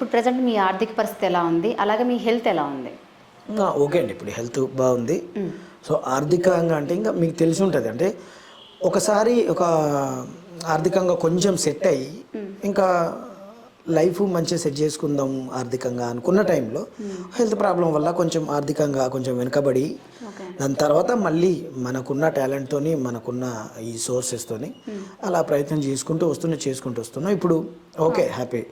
ఇప్పుడు ప్రజెంట్ మీ ఆర్థిక పరిస్థితి ఎలా ఉంది? అలాగే మీ హెల్త్ ఎలా ఉంది? ఓకే అండి. ఇప్పుడు హెల్త్ బాగుంది. సో ఆర్థికంగా అంటే ఇంకా మీకు తెలిసి ఉంటుంది. అంటే ఒకసారి ఒక ఆర్థికంగా కొంచెం సెట్ అయ్యి ఇంకా లైఫ్ మంచిగా సెట్ చేసుకుందాం ఆర్థికంగా అనుకున్న టైంలో హెల్త్ ప్రాబ్లం వల్ల కొంచెం ఆర్థికంగా కొంచెం వెనుకబడి దాని తర్వాత మళ్ళీ మనకున్న టాలెంట్తోని మనకున్న ఈ సోర్సెస్తోని అలా ప్రయత్నం చేసుకుంటూ వస్తూనే చేసుకుంటూ వస్తున్నాం. ఇప్పుడు ఓకే హ్యాపీ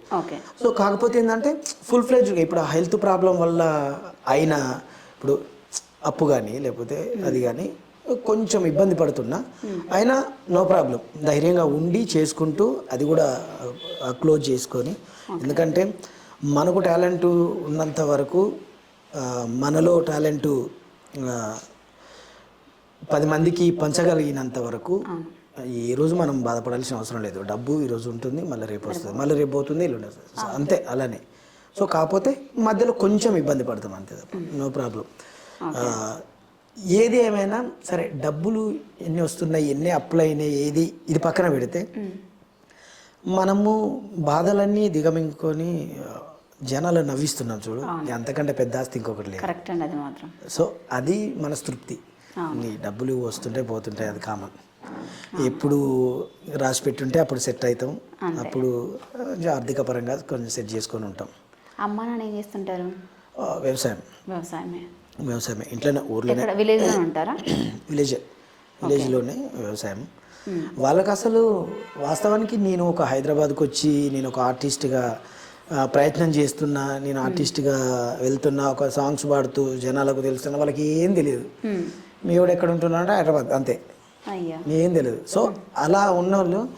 సో కాకపోతే ఏంటంటే ఫుల్ ఫ్లెడ్జ్ ఇప్పుడు ఆ హెల్త్ ప్రాబ్లం వల్ల అయిన ఇప్పుడు అప్పు కానీ లేకపోతే అది కానీ కొంచెం ఇబ్బంది పడుతున్నా. అయినా నో ప్రాబ్లం. ధైర్యంగా ఉండి చేసుకుంటూ అది కూడా క్లోజ్ చేసుకొని. ఎందుకంటే మనకు టాలెంట్ ఉన్నంత వరకు మనలో టాలెంటు పది మందికి పంచగలిగినంత వరకు ఈ రోజు మనం బాధపడాల్సిన అవసరం లేదు. డబ్బు ఈ రోజు ఉంటుంది మళ్ళీ రేపు వస్తుంది. మళ్ళీ రేపు పోతుంది సో అంతే అలానే. సో కాకపోతే మధ్యలో కొంచెం ఇబ్బంది పడతాం అంతే తప్ప. No problem. ఏది ఏమైనా సరే డబ్బులు ఎన్ని వస్తున్నాయి ఎన్ని అప్లై అయినాయి ఏది ఇది పక్కన పెడితే మనము బాధలన్నీ దిగమింగుకొని జనాలు నవ్విస్తున్నాం చూడు. అంతకంటే పెద్ద ఆస్తి ఇంకొకటి లేదు. సో అది మన తృప్తి. నీ డబ్బులు వస్తుంటే పోతుంటాయి అది కామన్ ఎప్పుడు రాసి పెట్టుంటే అప్పుడు సెట్ అవుతాం. అప్పుడు ఆర్థిక పరంగా కొంచెం సెట్ చేసుకొని ఉంటాం. అమ్మ నాన్న ఏం చేస్తుంటారు? వ్యవసాయం. వ్యవసాయమే. వ్యవసాయమే. ఇంట్లోనే ఊర్లోనే. విలేజ్లో ఉంటారా? విలేజ్ విలేజ్లోనే వ్యవసాయం. వాళ్ళకి అసలు వాస్తవానికి నేను ఒక హైదరాబాద్కి వచ్చి నేను ఒక ఆర్టిస్ట్గా ప్రయత్నం చేస్తున్నా నేను ఆర్టిస్ట్గా వెళ్తున్నా ఒక సాంగ్స్ పాడుతూ జనాలకు తెలుస్తున్నా వాళ్ళకి ఏం తెలియదు. మీ వాడు ఎక్కడ ఉంటున్నాడు హైదరాబాద్ అంతే. అయ్యా. ఏం తెలియదు. సో అలా ఉన్నోళ్ళు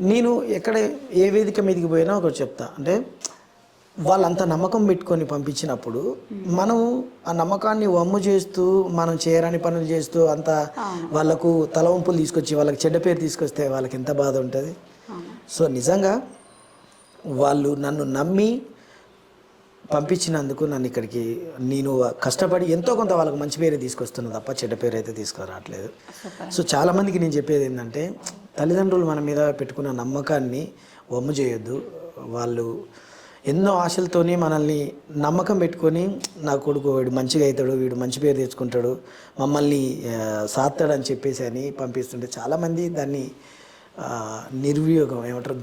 నేను ఎక్కడ ఏ వేదిక మీదకి పోయినా ఒకటి చెప్తా. అంటే వాళ్ళంత నమ్మకం పెట్టుకొని పంపించినప్పుడు మనం ఆ నమ్మకాన్ని వమ్ము చేస్తూ మనం చేయరాని పనులు చేస్తూ అంత వాళ్ళకు తలవంపులు తీసుకొచ్చి వాళ్ళకి చెడ్డ పేరు తీసుకొస్తే వాళ్ళకి ఎంత బాధ ఉంటుంది? సో నిజంగా వాళ్ళు నన్ను నమ్మి పంపించినందుకు నన్ను ఇక్కడికి నేను కష్టపడి ఎంతో కొంత వాళ్ళకి మంచి పేరు తీసుకొస్తున్నా తప్ప చెడ్డ పేరు అయితే తీసుకురావట్లేదు. సో చాలామందికి నేను చెప్పేది ఏంటంటే తల్లిదండ్రులు మన మీద పెట్టుకున్న నమ్మకాన్ని వమ్ము చేయొద్దు. వాళ్ళు ఎన్నో ఆశలతోని మనల్ని నమ్మకం పెట్టుకొని నా కొడుకు వీడు మంచిగా అవుతాడు వీడు మంచి పేరు తెచ్చుకుంటాడు మమ్మల్ని ఆ, సాత్తాడు అని చెప్పేసి అని పంపిస్తుంటే చాలామంది దాన్ని నిర్వియోగం ఏమంటారు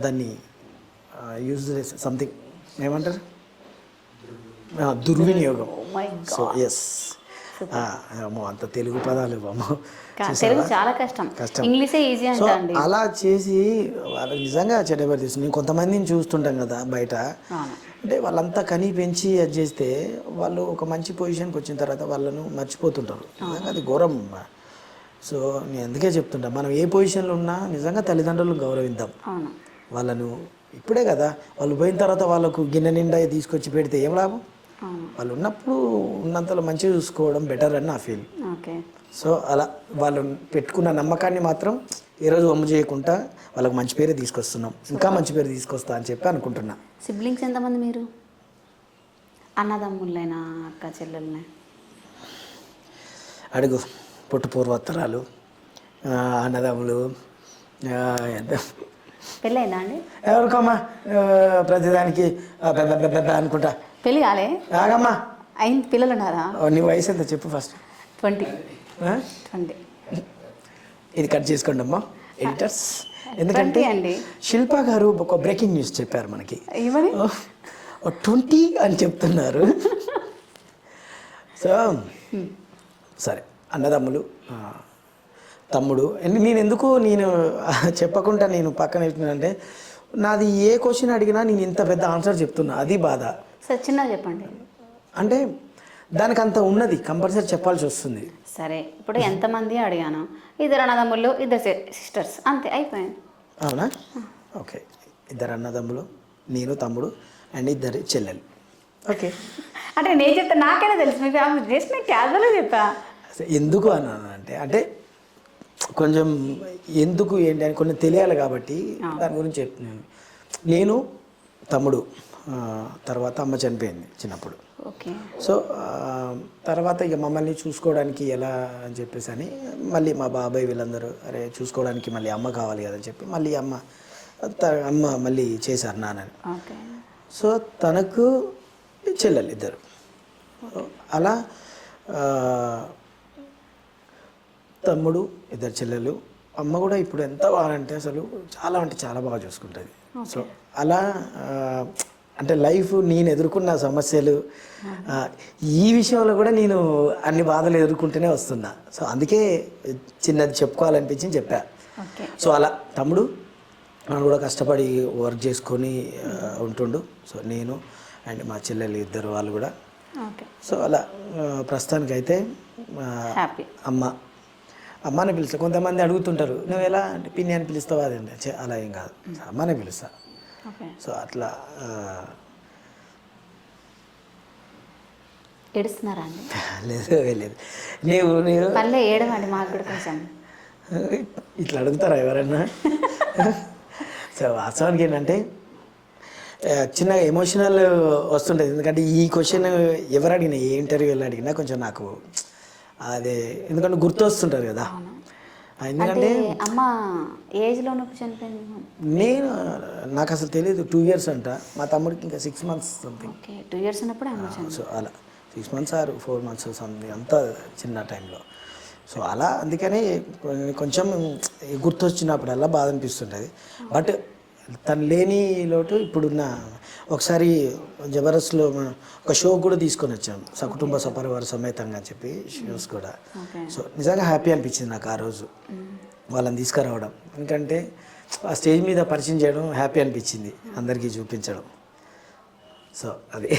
దాన్ని యూజ్ సంథింగ్ ఏమంటారు? దుర్వినియోగం. సో ఎస్ అమ్మో అంత తెలుగు పదాలు తెలుగు చాలా కష్టం. కష్టం. ఇంగ్లీషే ఈజీ అండి. అలా చేసి వాళ్ళకి నిజంగా చెడ్డబడి తీస్తుంది నేను కొంతమందిని చూస్తుంటాం కదా బయట. అంటే వాళ్ళంతా కని పెంచి అది చేస్తే వాళ్ళు ఒక మంచి పొజిషన్కి వచ్చిన తర్వాత వాళ్ళను మర్చిపోతుంటారు. నిజంగా అది ఘోరం. సో నేను అందుకే చెప్తుంటా మనం ఏ పొజిషన్లో ఉన్నా నిజంగా తల్లిదండ్రులను గౌరవిద్దాం. వాళ్ళను ఇప్పుడే కదా వాళ్ళు పోయిన తర్వాత వాళ్ళకు గిన్నె నిండా తీసుకొచ్చి పెడితే ఏం లాభం? వాళ్ళు ఉన్నప్పుడు ఉన్నంతలో మంచిగా చూసుకోవడం బెటర్ అని నా ఫీల్ ఓకే. సో అలా వాళ్ళు పెట్టుకున్న నమ్మకాన్ని మాత్రం ఏ రోజు వమ్ము చేయకుండా వాళ్ళకి మంచి పేరే తీసుకొస్తున్నాం. ఇంకా మంచి పేరు తీసుకొస్తా అని చెప్పి అనుకుంటున్నా. సిబ్లింగ్స్ ఎంతమంది మీరు? అన్నదమ్ముళ్ళైనా అక్క చెల్లెల్ని అడుగు. పుట్టు పూర్వోత్తరాలు అన్నదమ్ములు పెళ్ళైందా అండి? ఎవరికమ్మా? ప్రతిదానికి అనుకుంటా. పెళ్ళి కాలే? ఆగమ్మా అయింది. పిల్లలు ఉన్నారా నీ వయసు ఎంత చెప్పు ఫస్ట్ ట్వంటీ. ట్వంటీ. ఇది కట్ చేసుకోండి అమ్మా. ఎడిటర్స్ ఎందుకంటే శిల్ప గారు ఒక బ్రేకింగ్ న్యూస్ చెప్పారు మనకి. ఏమని ట్వంటీ అని చెప్తున్నారు. సో సరే అన్నదమ్ములు తమ్ముడు. నేను ఎందుకు నేను చెప్పకుండా నేను పక్కన పెట్టినంటే నాది ఏ క్వశ్చన్ అడిగినా నేను ఇంత పెద్ద ఆన్సర్ చెప్తున్నా. అది బాధ. సరే చిన్నగా చెప్పండి. అంటే దానికి అంత ఉన్నది. కంపల్సరీ చెప్పాల్సి వస్తుంది. సరే ఇప్పుడు ఎంతమంది అడిగాను? ఇద్దరు అన్నదమ్ముళ్ళు ఇద్దరు సిస్టర్స్. అంతే అయిపోయింది. అవునా? ఓకే. ఇద్దరు అన్నదమ్ములు నేను తమ్ముడు అండ్ ఇద్దరు చెల్లెలు. ఓకే. అంటే నేను చెప్తా నాకైనా తెలుసు. మీ ఫ్యామిలీ జస్ట్ నేను క్యాజువల్గా చెప్పా. ఎందుకు అన్నాను అంటే అంటే కొంచెం ఎందుకు ఏంటి అని కొన్ని తెలియాలి కాబట్టి దాని గురించి చెప్తున్నాను. నేను తమ్ముడు తర్వాత అమ్మ చనిపోయింది చిన్నప్పుడు. ఓకే. సో తర్వాత ఇక మమ్మల్ని చూసుకోవడానికి ఎలా అని చెప్పేసి అని మళ్ళీ మా బాబాయ్ వీళ్ళందరూ అరే చూసుకోవడానికి మళ్ళీ అమ్మ కావాలి కదని చెప్పి మళ్ళీ అమ్మ త- అమ్మ మళ్ళీ చేశారు నాన్నని. సో తనకు చెల్లెలు ఇద్దరు. అలా తమ్ముడు ఇద్దరు చెల్లెలు. అమ్మ కూడా ఇప్పుడు ఎంత బాగా అంటే అసలు చాలా అంటే చాలా బాగా చూసుకుంటుంది. సో అలా అంటే లైఫ్ నేను ఎదుర్కొన్న సమస్యలు ఈ విషయంలో కూడా నేను అన్ని బాధలు ఎదుర్కొంటూనే వస్తున్నా. సో అందుకే చిన్నది చెప్పుకోవాలనిపించింది చెప్పా. సో అలా తమ్ముడు వాడు కూడా కష్టపడి వర్క్ చేసుకొని ఉంటుండు. సో నేను అండ్ మా చెల్లెలు ఇద్దరు వాళ్ళు కూడా. సో అలా ప్రస్తుతానికైతే అమ్మ అమ్మని పిలుస్తా. కొంతమంది అడుగుతుంటారు నువ్వు ఎలా అంటే పిన్ని అని పిలుస్తావా? అదండి ఛే, అలా ఏం కాదు. అమ్మనే పిలుస్తా. సో అట్లా ఆ, ఏడుస్తున్నారా అండి? లేదు లేదు నీవు నీవు. పల్లె ఏడవండి మాకు కూడా కొంచెం. ఇట్లా అడుగుతారా ఎవరన్నా? సో వాస్తవానికి ఏంటంటే చిన్నగా ఎమోషనల్ వస్తుంటుంది. ఎందుకంటే ఈ క్వశ్చన్ ఎవరు అడిగినా ఏ ఇంటర్వ్యూలో అడిగినా కొంచెం నాకు అదే ఎందుకంటే గుర్తు వస్తుంటారు కదా ఎందుకంటే అమ్మ ఏజ్లో చనిపోయింది నేను నాకు అసలు తెలియదు టూ ఇయర్స్ అంట. మా తమ్ముడికి ఇంకా six months something two years ఉన్నప్పుడు సో అలా. Six months or four months something అంతా చిన్న టైంలో సో అలా అందుకని కొంచెం గుర్తొచ్చినప్పుడల్లా బాధ అనిపిస్తుంటుంది. బట్ తను లేని లోటు ఇప్పుడున్న ఒకసారి జబర్దస్త్లో మనం ఒక షో కూడా తీసుకొని వచ్చాం. సకుటుంబ సపరివార సమేతంగా అని చెప్పి షోస్ కూడా. సో నిజంగా హ్యాపీ అనిపించింది నాకు ఆ రోజు. వాళ్ళని తీసుకురావడం. ఎందుకంటే ఆ స్టేజ్ మీద పరిచయం చేయడం హ్యాపీ అనిపించింది. అందరికీ చూపించడం. సో అది.